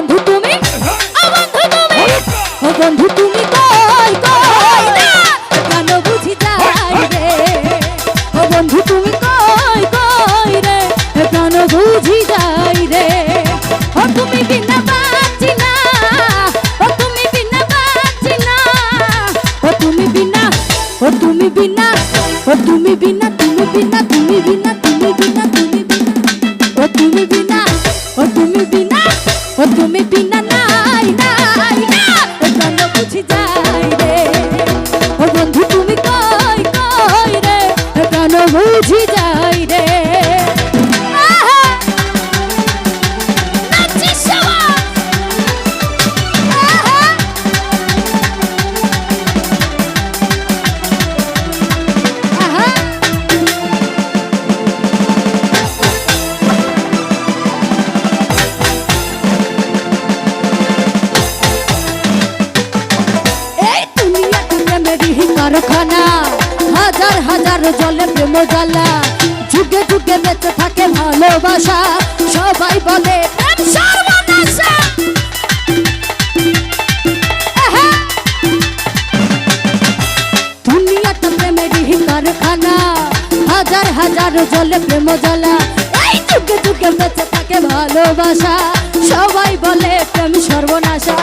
বন্ধু তুমি হ্যাঁ। ও বন্ধু তুমি। ও বন্ধু তুমি কই কই না? কেন বুঝি হ্যাঁ, হ্যাঁ। তুমি কই কই রে? কেন তুমি বিনা বাঁচি না ও তুমি বিনা বাঁচি তুমি বিনা ও তুমি বিনা তুমি বিনা তুমি বিনা তুমি বিনা তুমি বিনা তুমি জলে প্রেম জ্বালা। ঝুঁকে ঝুঁকে বেঁচে থাকে ভালোবাসা। সবাই বলে দুনিয়াটা কারখানা। হাজার হাজার জলে প্রেম জ্বালা। এই যুগে বেঁচে থাকে ভালোবাসা। সবাই বলে প্রেম সর্বনাশা।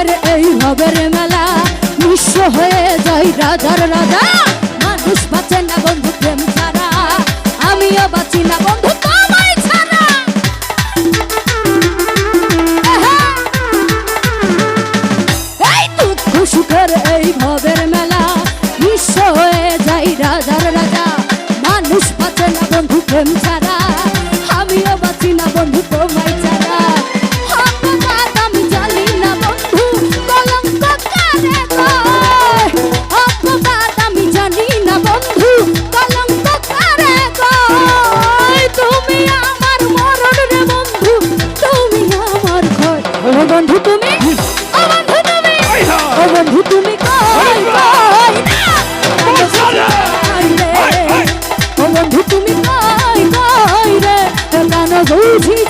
দুঃখের এই নবের মেলা নিঃস্ব হয়ে যাই রাজার রাজা। মানুষ বাঁচে না বন্ধু প্রেম ছাড়া। আমিও বাঁচি না বন্ধু মেলা হয়ে যাই ছাড়া। আমিও বাঁচি না বন্ধু তোমায় ছাড়া। বুঝি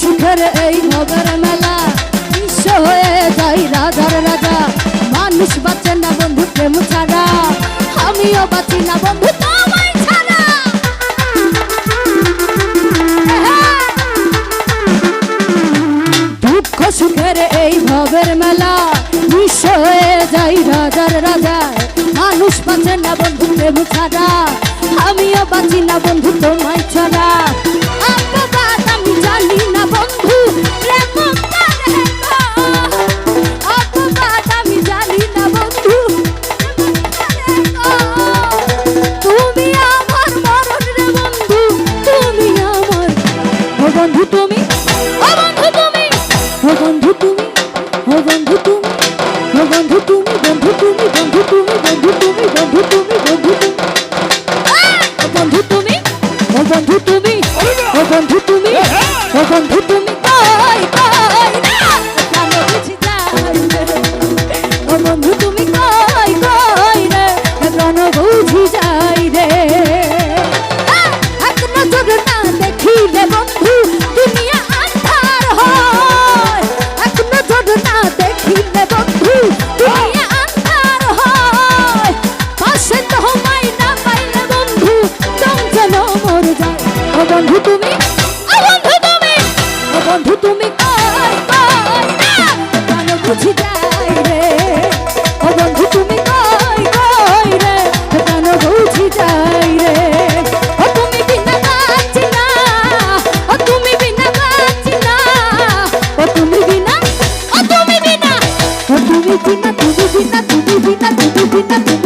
সুখের এই নগর মেলা। বিশ্ব হয়ে যাই রাধার রাজা। মানুষ বাঁচে না বন্ধু, প্রেম ছাড়া। আমিও বাঁচি না বন্ধু সুখের এই ভবের মেলা। বিশ্ব হয়ে যাই রাজার রাজা। মানুষ বাঁচে না বন্ধু, প্রেম ছাড়া। আমিও বাঁচি না বন্ধু, তোমায় ছাড়া। Thank you.